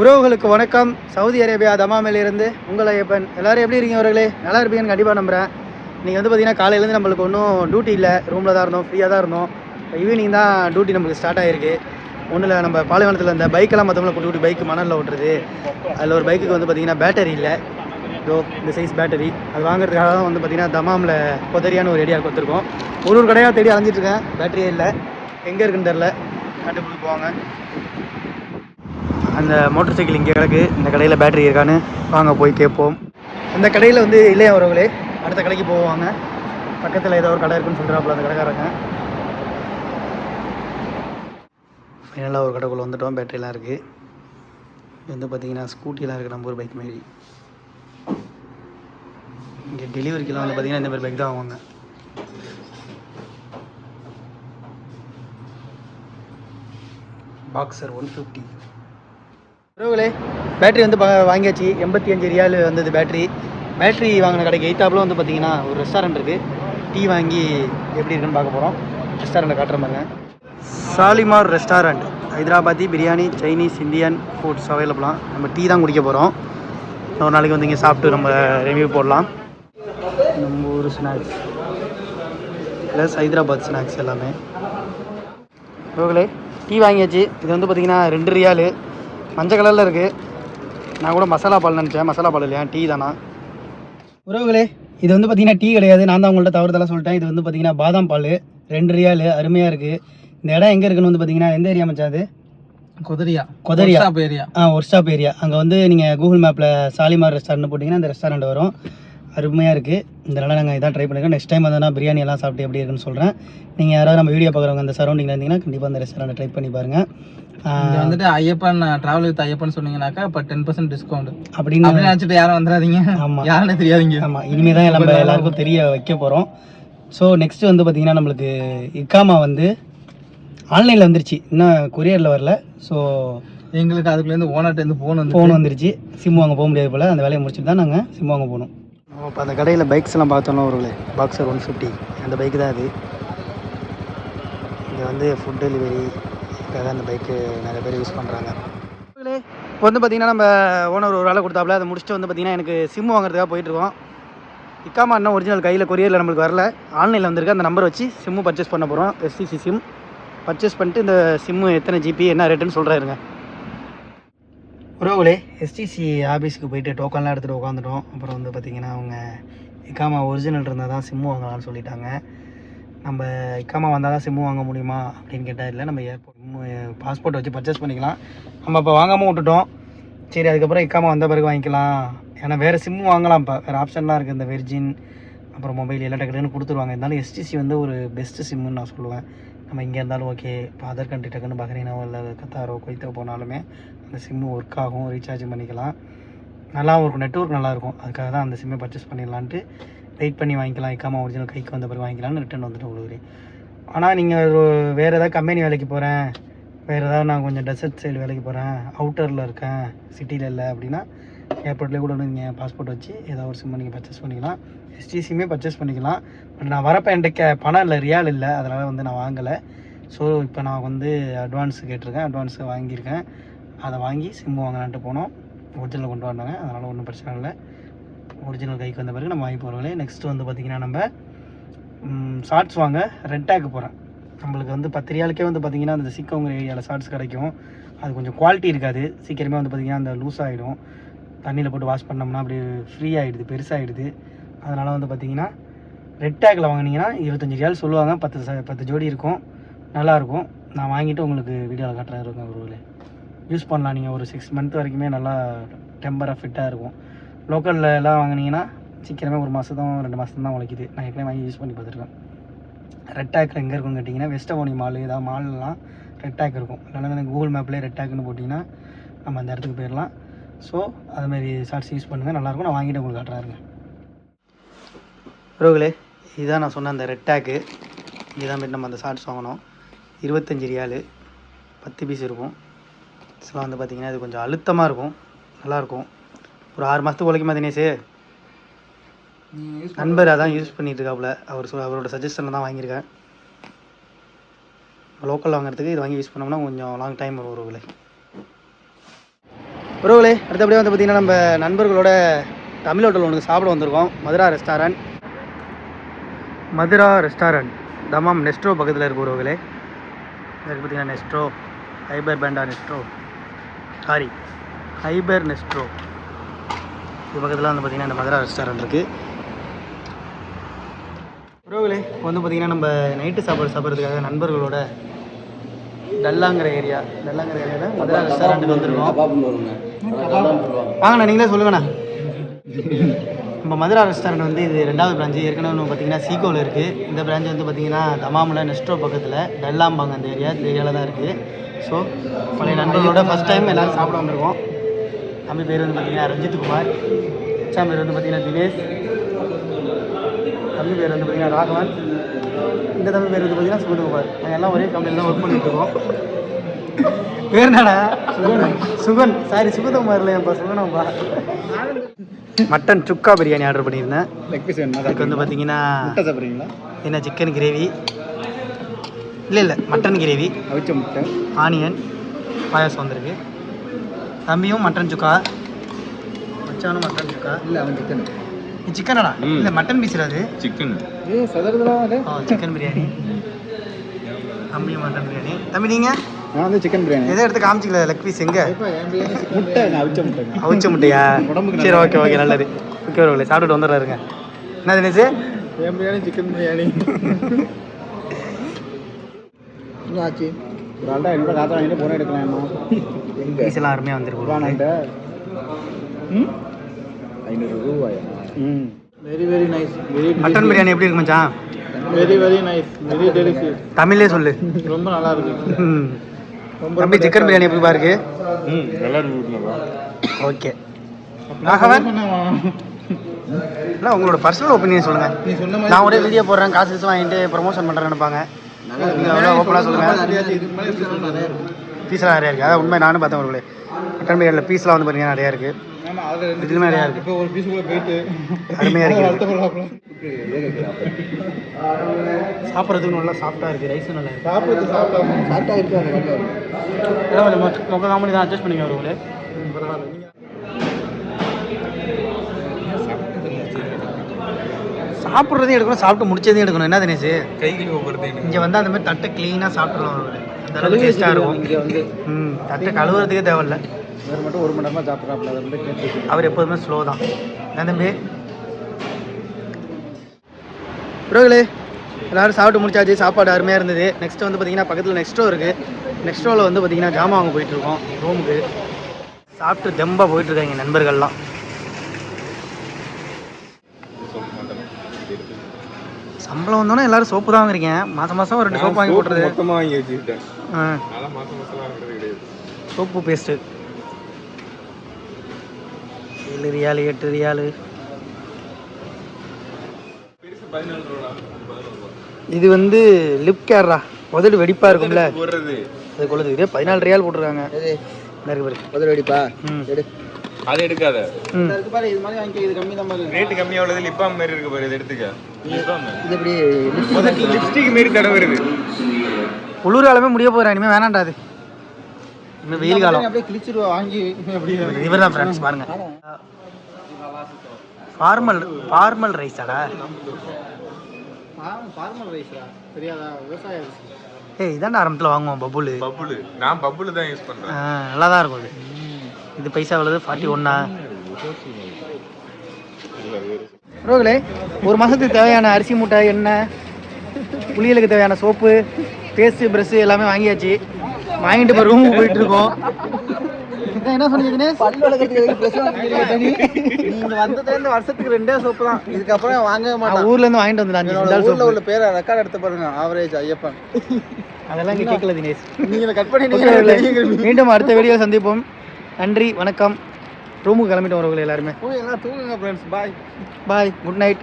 உறவுகளுக்கு வணக்கம். Saudi Arabia தமாமிலிருந்து உங்களை இப்போ எல்லோரும் எப்படி இருக்கீங்க அவர்களே? நல்லா இருப்பீங்கன்னு கண்டிப்பாக நம்புகிறேன் நீங்கள் வந்து பார்த்தீங்கன்னா காலையிலேருந்து நம்மளுக்கு ஒன்றும் டியூட்டி இல்லை. ரூமில் தான் இருந்தோம் ஃப்ரீயாக தான் இருந்தோம். ஈவினிங் தான் டியூட்டி நம்மளுக்கு ஸ்டார்ட் ஆகிருக்கு ஒன்றும் இல்லை நம்ம பாலைவனத்தில் இந்த பைக்கெல்லாம் மற்றவங்கள கொண்டு கூட்டி பைக் மணலில் ஓட்டுறது. அதில் ஒரு பைக்குக்கு வந்து பார்த்தீங்கன்னா பேட்டரி இல்லை. இதோ இந்த சைஸ் பேட்டரி அது வாங்குறதுக்காக தான் வந்து பார்த்தீங்கன்னா தமாமில் கொதரியான ஒரு ஏரியா கொடுத்துருக்கோம். ஒரு ஒரு கடையாக தேடி அலைஞ்சிட்ருக்கேன் பேட்டரியே இல்லை. எங்கே இருக்குன்னு தெரில கண்டுபிடிச்சு போவாங்க. அந்த மோட்டர் சைக்கிள் இங்கே கிடக்கு. இந்த கடையில் பேட்டரி இருக்கான்னு வாங்க போய் கேட்போம். இந்த கடையில் வந்து இல்லையா அவர்களே அடுத்த கடைக்கு போவாங்க. பக்கத்தில் ஏதோ ஒரு கடை இருக்குன்னு சொல்கிறாப்புல அந்த கடைக்காரங்க. ஃபைனலாக ஒரு கடைக்குள்ளே வந்துட்டோம். பேட்டரிலாம் இருக்குது இது வந்து பார்த்தீங்கன்னா ஸ்கூட்டிலாம் இருக்குது நம்ம ஒரு பைக் மாரி. இங்கே டெலிவரிக்கெலாம் வந்து பார்த்தீங்கன்னா இந்த மாதிரி பைக் தான் ஆவாங்க பாக்ஸர் ஒன் ஃபிஃப்டி உறவுகளே பேட்டரி வந்து பா- வாங்கியாச்சு. எண்பத்தி அஞ்சு ரியால் வந்தது பேட்டரி பேட்டரி வாங்கின கடைக்கு எயித்தாப்பில் வந்து பார்த்தீங்கன்னா ஒரு ரெஸ்டாரண்ட் இருக்குது டீ வாங்கி எப்படி இருக்குன்னு பார்க்க போகிறோம் ரெஸ்டாரண்ட்டை காட்டுற பாருங்க Shalimar restaurant Hyderabadi biryani Chinese Indian foods அவைலபிளாக நம்ம டீ தான் குடிக்க போகிறோம் ஒரு நாளைக்கு வந்து இங்கே சாப்பிட்டு நம்ம ரிவ்யூ போடலாம். நம்ம ஊர் ஸ்நாக்ஸ் ப்ளஸ் ஹைதராபாத் ஸ்நாக்ஸ் எல்லாமே. ரோகலே டீ வாங்கியாச்சு. இது வந்து பார்த்தீங்கன்னா ரெண்டு ரியாலு மஞ்சள் கலரில் இருக்குது நான் கூட மசாலா பால் நினச்சேன். மசாலா பால் இல்லையா? டீ தானா? உறவுகளே இது வந்து பார்த்தீங்கன்னா டீ கிடையாது. நான் தான் உங்கள்ட்ட தவறுதலாக சொல்லிட்டேன். இது வந்து பார்த்தீங்கன்னா பாதாம் பால். ரெண்டு ரியாலு அருமையாக இருக்குது இந்த இடம் எங்கே இருக்குன்னு வந்து பார்த்தீங்கன்னா எந்த ஏரியா மச்சான் அது? குதிரியா. கொதரியா. ஏரியா. ஆ ஒரு ஸ்டாப் ஏரியா. அங்கே வந்து நீங்கள் கூகுள் மேப்பில் சாலிமார் ரெஸ்டாரண்ட் போட்டிங்கன்னா அந்த ரெஸ்டாரண்ட் வரும். அருமையாக இருக்குது நாளாக நாங்கள் இதான் ட்ரை பண்ணிருக்கோம். நெக்ஸ்ட் டைம் வந்தோன்னா பிரியாணி எல்லாம் சாப்பிட்டு எப்படி இருக்குன்னு சொல்கிறேன் நீங்கள் யாராவது நம்ம வீடியோ பார்க்குறவங்க அந்த சரௌண்டிங்கில் இருந்தீங்கன்னா கண்டிப்பாக அந்த ரெஸ்டாரண்ட் ட்ரை பண்ணி பாருங்கள் இங்க வந்துட்டு ஐயப்பன் டிராவல் வித் ஐயப்பன் சொன்னீங்கன்னாக்கா இப்போ டென் பர்சன்ட் டிஸ்கவுண்ட் அப்படின்னு நினைச்சிட்டு யாரும் வந்துடாதீங்க ஆமாம் யாருன்னு தெரியாதீங்க. ஆமாம் இனிமேல் தான் நம்ம எல்லாருக்கும் தெரிய வைக்க போகிறோம் ஸோ நெக்ஸ்ட் வந்து பார்த்திங்கன்னா நம்மளுக்கு இக்காமா வந்து ஆன்லைனில் வந்துருச்சு. இன்னும் கொரியரில் வரல. ஸோ எங்களுக்கு அதுக்குள்ளேருந்து ஓனர்ட்ட இருந்து ஃபோன் வந்து ஃபோன் வந்துருச்சு. சிம் வாங்க போக முடியாது போல். அந்த வேலையை முடிச்சுட்டு தான் நாங்கள் சிம் வாங்க போகணும் இப்போ அந்த கடையில் பைக்ஸ் எல்லாம் பார்த்தோம்னா ஒரு பாக்ஸர் ஒன் ஃபிஃப்டி அந்த பைக் தான் அது. இங்கே வந்து ஃபுட் டெலிவரி இதுக்காக அந்த பைக்கு நிறைய பேர் யூஸ் பண்ணுறாங்க இப்போ வந்து பார்த்திங்கன்னா நம்ம ஓனர் ஒரு வேலை கொடுத்தாப்புல. அதை முடிச்சுட்டு வந்து பார்த்திங்கன்னா எனக்கு சிம் வாங்குறதுக்காக போயிட்டுருக்கோம் இக்காமா இன்னும் ஒரிஜினல் கையில் கொரியரில் நம்மளுக்கு வரல. ஆன்லைனில் வந்திருக்கு. அந்த நம்பர் வச்சு சிம்மு பர்ச்சேஸ் பண்ண போகிறோம் எஸ்சிசி சிம் பர்ச்சேஸ் பண்ணிட்டு இந்த சிம்மு எத்தனை ஜிபி என்ன ரேட்டுன்னு சொல்கிறாருங்க உறவுகளே எஸ்டிசி ஆஃபீஸுக்கு போயிட்டு டோக்கன்லாம் எடுத்துகிட்டு உட்காந்துட்டோம் அப்புறம் வந்து பார்த்திங்கன்னா அவங்க இக்காமா ஒரிஜினல் இருந்தால் தான் சிம்மு வாங்கலாம்னு சொல்லிட்டாங்க. நம்ம இக்காமா வந்தால் தான் சிம்மு வாங்க முடியுமா அப்படின்னு கேட்டால் இல்லை நம்ம ஏர்போர்ட் பாஸ்போர்ட் வச்சு பர்ச்சேஸ் பண்ணிக்கலாம். நம்ம இப்போ வாங்காமல் விட்டுட்டோம். சரி அதுக்கப்புறம் இக்காமா வந்த பிறகு வாங்கிக்கலாம். ஏன்னா வேறு சிம்மு வாங்கலாம் இப்போ. வேறு ஆப்ஷன்லாம் இருக்குது இந்த வெர்ஜின் அப்புறம் மொபைல் எல்லாம் டக்குன்னு கொடுத்துருவாங்க. இருந்தாலும் எஸ்டிசி வந்து ஒரு பெஸ்ட்டு சிம்முன்னு நான் சொல்லுவேன். நம்ம இங்கே இருந்தாலும் ஓகே இப்போ அதர் கண்ட்ரி டக்குன்னு பஹ்ரைனாவோ இல்லை கத்தாரோ கொய்த்தோ போனாலுமே அந்த சிம்மு ஒர்க் ஆகும் ரீசார்ஜ் பண்ணிக்கலாம். நல்லாவும் இருக்கும் நெட்ஒர்க் நல்லாயிருக்கும். அதுக்காக தான் அந்த சிம்மை பர்ச்சேஸ் பண்ணிடலான்ட்டு வெயிட் பண்ணி வாங்கிக்கலாம். இக்காமல் ஒரிஜினல் கைக்கு வந்த பிறகு வாங்கிக்கலாம்னு ரிட்டன் வந்துட்டு உங்களுக்கு ஆனால் நீங்கள் வேறு ஏதாவது கம்பெனி வேலைக்கு போகிறேன் வேறு ஏதாவது நான் கொஞ்சம் டெசர்ட் சைடு வேலைக்கு போகிறேன் அவுட்டரில் இருக்கேன். சிட்டியில் இல்லை அப்படின்னா ஏர்போர்ட்லேயே கூட நீங்கள் பாஸ்போர்ட் வச்சு ஏதாவது ஒரு சிம்மை நீங்கள் பர்ச்சேஸ் பண்ணிக்கலாம். எஸ்டிசியுமே பர்ச்சேஸ் பண்ணிக்கலாம். பட் நான் வரப்போ என்கிட்ட கே- பணம் இல்லை ரியால் இல்லை. அதனால் வந்து நான் வாங்கலை. ஸோ இப்போ நான் வந்து அட்வான்ஸு கேட்டிருக்கேன். அட்வான்ஸு வாங்கியிருக்கேன். அதை வாங்கி சிம்மு வாங்கலான்ட்டு போனோம். ஒரிஜினல் கொண்டு வந்தாங்க. அதனால் ஒன்றும் பிரச்சனை இல்லை. ஒரிஜினல் கைக்கு வந்த பிறகு நம்ம வாங்கி போகிறவங்களே நெக்ஸ்ட்டு வந்து பார்த்திங்கன்னா நம்ம ஷார்ட்ஸ் வாங்க ரெட் டேக்கு போகிறேன் நம்மளுக்கு வந்து பத்து ரியாலுக்கே வந்து பார்த்திங்கன்னா அந்த சிக்கவங்க ஏரியாவில் ஷார்ட்ஸ் கிடைக்கும். அது கொஞ்சம் குவாலிட்டி இருக்காது. சீக்கிரமே வந்து பார்த்திங்கன்னா அந்த லூஸ் ஆகிடும் தண்ணியில் போட்டு வாஷ் பண்ணோம்னா அப்படியே ஃப்ரீ ஆகிடுது பெருசாகிடுது அதனால் வந்து பார்த்திங்கன்னா ரெட் டேக்கில் வாங்கினீங்கன்னா இருபத்தஞ்சி ரியால் சொல்லுவாங்க. பத்து ச- பத்து ஜோடி இருக்கும். நல்லாயிருக்கும் நான் வாங்கிட்டு உங்களுக்கு வீடியோவில் காட்டுறேன் இருக்கும் ஒரு யூஸ் பண்ணலாம். நீங்கள் ஒரு சிக்ஸ் மந்த் வரைக்குமே நல்லா டெம்பராக ஃபிட்டாக இருக்கும். லோக்கலில் எல்லாம் வாங்கினீங்கன்னா சீக்கிரமே ஒரு மாதம் தான் ரெண்டு மாதம் தான் உழைக்குது. நான் ஏற்கனவே வாங்கி யூஸ் பண்ணி பார்த்துருக்கேன். ரெட் டேக்கில் எங்கே இருக்குன்னு கேட்டிங்கன்னா வெஸ்டபோனி மால் ஏதாவது மால்லாம் ரெட் டேக் இருக்கும். எனக்கு கூகுள் மேப்லேயே ரெட் டேக்னு போட்டிங்கன்னா நம்ம அந்த இடத்துக்கு போயிடலாம். ஸோ அதுமாரி ஷார்ட்ஸ் யூஸ் பண்ணுங்கள் நல்லாயிருக்கும் நான் வாங்கிட்டு உங்களுக்கு காட்டுறாருங்க ரோகலே இதுதான் நான் சொன்ன அந்த ரெட் டேக்கு இதுதான் மாரி நம்ம அந்த ஷார்ட்ஸ் வாங்கினோம் இருபத்தஞ்சி ரியாலு. பத்து பீஸ் இருக்கும். ஸோ வந்து பார்த்திங்கன்னா இது கொஞ்சம் அழுத்தமாக இருக்கும். நல்லாயிருக்கும் ஒரு ஆறு மாதத்துக்கு உழைக்குமா தினேஷ்? நண்பர் அதான் யூஸ் பண்ணிகிட்டு இருக்காப்புல அவர் அவரோட சஜஷனில் தான் வாங்கியிருக்கேன். லோக்கல் வாங்குறதுக்கு இது வாங்கி யூஸ் பண்ணோம்னா கொஞ்சம் லாங் டைம் வரும் ஒரு உறவுகளே அடுத்தபடியே வந்து பார்த்திங்கன்னா நம்ம நண்பர்களோட தமிழ் ஹோட்டல் ஒன்று சாப்பிட வந்திருக்கோம். Madhura restaurant Madhura restaurant Dammam Nesto பக்கத்தில் இருக்க உறவுகளே. இதுக்கு பார்த்தீங்கன்னா Nesto hyper panda Nesto. Sorry hyper Nesto இது பக்கத்தில் வந்து பார்த்திங்கன்னா இந்த மதுரா ரெஸ்டாரண்ட் இருக்குது உறவுகளே இப்போ வந்து பார்த்திங்கன்னா நம்ம நைட்டு சாப்பாடு சாப்பிட்றதுக்காக நண்பர்களோட டல்லாங்கிற ஏரியா டல்லாங்கிற ஏரியாவில் மதுரா ரெஸ்டாரண்ட்டுக்கு வந்திருக்கோம். வாங்கண்ணா நீங்களே சொல்லுங்கண்ணா நம்ம மதுரா ரெஸ்டாரண்ட் வந்து இது ரெண்டாவது பிராஞ்சு ஏற்கனவே ஒன்று பார்த்தீங்கன்னா சீகோவில் இருக்குது இந்த பிராஞ்ச் வந்து பார்த்தீங்கன்னா தமாமில் நெஸ்ட்ரோ பக்கத்தில் டல்லாம்பாங்க அந்த ஏரியா இந்த ஏரியாவில் தான் இருக்குது ஸோ பழைய நண்பர்களோட ஃபஸ்ட் டைம் எல்லோரும் சாப்பிட வந்திருக்கோம். தம்பி பேர் வந்து பார்த்தீங்கன்னா ரஞ்சித் குமார். அச்சா பேர் வந்து பார்த்தீங்கன்னா தினேஷ். தம்பி பேர் வந்து பார்த்தீங்கன்னா ராகவன். இந்த தம்பி பேர் வந்து பார்த்தீங்கன்னா சுகன்குமார். நாங்கள் எல்லாம் ஒரே கம்பெனியில் தான் ஒர்க் பண்ணிட்டு இருக்கோம். பேர் என்னடா? சுகன். சுகன். சாரி சுகதகுமார் இல்லையாப்பா சுகனப்பா மட்டன் சுக்கா பிரியாணி ஆர்டர் பண்ணியிருந்தேன். அதுக்கு வந்து பார்த்தீங்கன்னா என்ன சிக்கன் கிரேவி இல்லை இல்லை. மட்டன் கிரேவி அவிச்ச முட்டை. ஆனியன் பாயாசம் வந்திருக்கு. தம்பியும் மட்டன் சுக்கா. மச்சானும் மட்டன் சுக்கா. இல்லை அவன் சிக்கன் இது சிக்கனடா இல்லை மட்டன் பீஸ் அது சிக்கன் ஏ ஆ சிக்கன் பிரியாணி தம்பியும் மட்டன் பிரியாணி தம்பி நீங்கள் நான் வந்து சிக்கன் பிரியாணி எதை எடுத்து காமிச்சிக்கல லெக் பீஸ் எங்கே? முட்டை அவிச்ச முட்டை. அவிச்ச முட்டையா? உடம்புக்கு சரி ஓகே ஓகே நல்லது. ஓகே சாப்பிட்டுட்டு வந்துடுறாருங்க என்ன தினேஷ்? என் பிரியாணி சிக்கன் பிரியாணி என்ன ஆச்சு ஒரு ஆள்டா என்னோட காத்தா வாங்கிட்டு போன எடுக்கலாம்? பீஸ் எல்லாம் அருமையாக வந்திருக்கு ம்? ஐநூறு ரூபாயா? ம். Very very nice very mutton biryani எப்படி இருக்கு மச்சான்? Very very nice very delicious தமிழ்லே சொல்லு. ரொம்ப நல்லா இருக்கு. ம். ரொம்ப தம்பி சிக்கன் பிரியாணி எப்படி பாருக்கு? ம் நல்லா இருக்கு ஓகே. ராகவன் இல்லை உங்களோட பர்சனல் ஒப்பீனியன் சொல்லுங்கள் நீ சொன்ன நான் ஒரே வீடியோ போடுறேன் காசு காசு வாங்கிட்டு ப்ரொமோஷன் பண்ணுறேன்னு நினைப்பாங்க. ஓப்பனாக சொல்லுங்கள் பீஸ்லாம் நிறையா இருக்குது அதான் உண்மை. நானும் பார்த்தேன் உங்களே மட்டன் பிரியாணியில் பீஸ்லாம் வந்து பார்த்தீங்கன்னா நிறையா இருக்குது ஆமா அதுல ரெண்டு இதுலையுமே நிறையா இருக்குது இப்போ ஒரு பீஸ் கூட போயிட்டு அருமையாக இருக்குது சாப்பிட்றதுக்கு நல்லா சாஃப்டாக இருக்குது ரைஸும் நல்லா இருக்குது சாப்பிட்டு சாப்பிட்டா கொஞ்சம் மொக்க காமெடி தான் அட்ஜஸ்ட் பண்ணிக்க வருங்களே சாப்பிட்றதையும் எடுக்கணும் சாப்பிட்டு முடிச்சதையும் எடுக்கணும். என்ன தினேஷ்? கை கழுவ போகிறது இங்கே வந்து அந்த மாதிரி தட்டை க்ளீனாக அவர்களே அந்த அளவுக்கு டேஸ்ட்டாக இருக்கும். இங்கே வந்து ம் தட்டை கழுவுறதுக்கே தேவையில்ல. வேறு மட்டும் ஒரு மணி நேரமாக சாப்பிட்றாப்புல அதை கேட்டு அவர் எப்போதுமே ஸ்லோ தான். என்ன தம்பி? ப்ரோகளே எல்லோரும் சாப்பிட்டு முடிச்சாச்சு சாப்பாடு அருமையாக இருந்தது. நெக்ஸ்ட் வந்து பார்த்தீங்கன்னா பக்கத்தில் நெக்ஸ்ட் ஷோ இருக்குது நெக்ஸ்ட் ஷோவில் வந்து பார்த்தீங்கன்னா ஜாமான் வாங்க போயிட்டுருக்கோம் ரூமுக்கு சாப்பிட்டு தெம்பாக போயிட்டுருக்காங்க நண்பர்கள்லாம். சம்பளம் வந்தோன்னே எல்லாரும் சோப்பு தான் வாங்குறீங்க மாதம் மாதம் ஒரு ரெண்டு சோப்பு வாங்கி போட்டுறது மொத்தமாக வாங்கி வச்சுக்கிட்டேன். ஆ. அதெல்லாம் மாதம் வாங்குறது கிடையாது. சோப்பு பேஸ்ட்டு ஏழு ரியாலு எட்டு ரியாலு. இது வந்து லிப் கேர்ரா உதடு வெடிப்பாக இருக்கும்ல. போடுறது. அது கொள்ளுது. இதே பதினாலு ரியால் போட்டிருக்காங்க. இந்த இருக்கு பாரு. பதில் வெடிப்பா? அதை எடுக்காத. இருக்கு பாரு இது மாதிரி இது கம்மி தான் பாரு. ரேட்டு கம்மியாக உள்ளது லிப்பாம் மாதிரி இருக்கு பாரு இதை எடுத்துக்க. இது முதல்ல லிப்ஸ்டிக் மாரி தடவை வருது குளிர் காலமே முடிய போகிறேன் இனிமேல் வேணாண்டா அது. வெயில் காலம். அப்படியே கிழிச்சிருவா வாங்கி அப்படியே இவர் தான் ஃப்ரெண்ட்ஸ் பாருங்க. ஃபார்மல் ஃபார்மல் ரைஸாடா ஃபார்மல் ரைஸா தெரியாதா? விவசாய ஏய் இதாண்டா ஆரம்பத்தில் வாங்குவோம் பபுல் பப்புளு நான் பப்புளு தான் யூஸ் பண்ணுறேன் நல்லா தான் இருக்கும் அது. இது பைசா உள்ளது ஃபார்ட்டி ஒன்னா ரோகலே ஒரு மாதத்துக்கு தேவையான அரிசி மூட்டை எண்ணெய் புளியலுக்கு தேவையான சோப்பு பேஸ்ட்டு ப்ரெஷ்ஷு எல்லாமே வாங்கியாச்சு. வாங்கிட்டு இப்போ ரூமுக்கு போயிட்டு இருக்கோம். என்ன சொன்னீங்க நீங்க வந்ததுலேருந்து வருஷத்துக்கு ரெண்டே சோப்பு தான். இதுக்கப்புறம் வாங்கவே நான் மாட்டேன். ஊர்ல இருந்து வாங்கிட்டு வந்துடலாம் ஊர்ல உள்ள பேரை ரெக்கார்ட் எடுத்து பாருங்க ஆவரேஜ் ஐயப்பன். அதெல்லாம் இங்கே கேட்கல தினேஷ். நீங்க கட் பண்ணி மீண்டும் அடுத்த வீடியோ சந்திப்போம். நன்றி வணக்கம். ரூமுக்கு கிளம்பிட்டு வரவங்களை எல்லாருமே. எல்லாம் தூங்குங்க friends bye bye good night